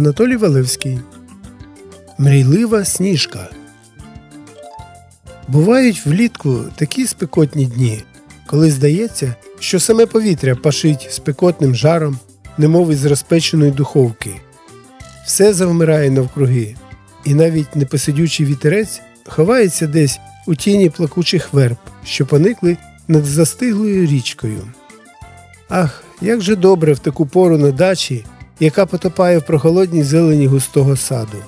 Анатолій Валевський. Мрійлива сніжка. Бувають влітку такі спекотні дні, коли здається, що саме повітря пашить спекотним жаром, немов із розпеченої духовки. Все завмирає навкруги, і навіть непосидючий вітерець ховається десь у тіні плакучих верб, що поникли над застиглою річкою. Ах, як же добре в таку пору на дачі, яка потопає в прохолодній зелені густого саду.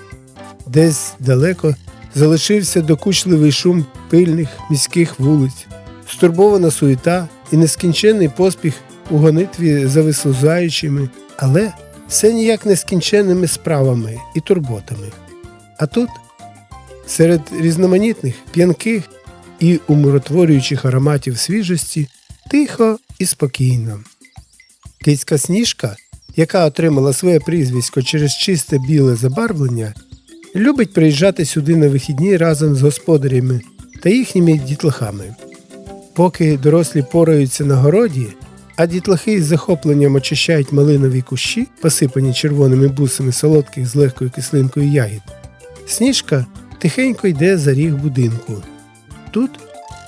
Десь далеко залишився докучливий шум пильних міських вулиць, стурбована суєта і нескінченний поспіх у гонитві за вислузаючими, але все ніяк нескінченними справами і турботами. А тут, серед різноманітних, п'янких і умиротворюючих ароматів свіжості, тихо і спокійно. Кицька сніжка, яка отримала своє прізвисько через чисте біле забарвлення, любить приїжджати сюди на вихідні разом з господарями та їхніми дітлахами. Поки дорослі пораються на городі, а дітлахи з захопленням очищають малинові кущі, посипані червоними бусами солодких з легкою кислинкою ягід, сніжка тихенько йде за ріг будинку. Тут,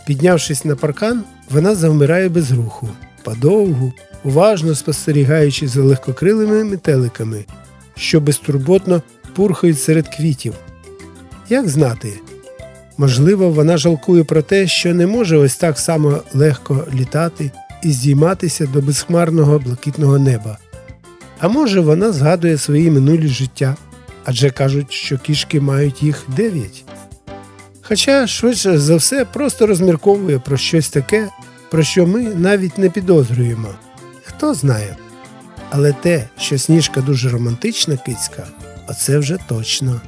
піднявшись на паркан, вона завмирає без руху, подовгу, уважно спостерігаючи за легкокрилими метеликами, що безтурботно пурхають серед квітів. Як знати, можливо, вона жалкує про те, що не може ось так само легко літати і здійматися до безхмарного блакитного неба. А може, вона згадує свої минулі життя, адже кажуть, що кішки мають їх дев'ять. Хоча, швидше за все, просто розмірковує про щось таке, про що ми навіть не підозрюємо. Хто знає. Але те, що сніжка дуже романтична кицька, оце вже точно.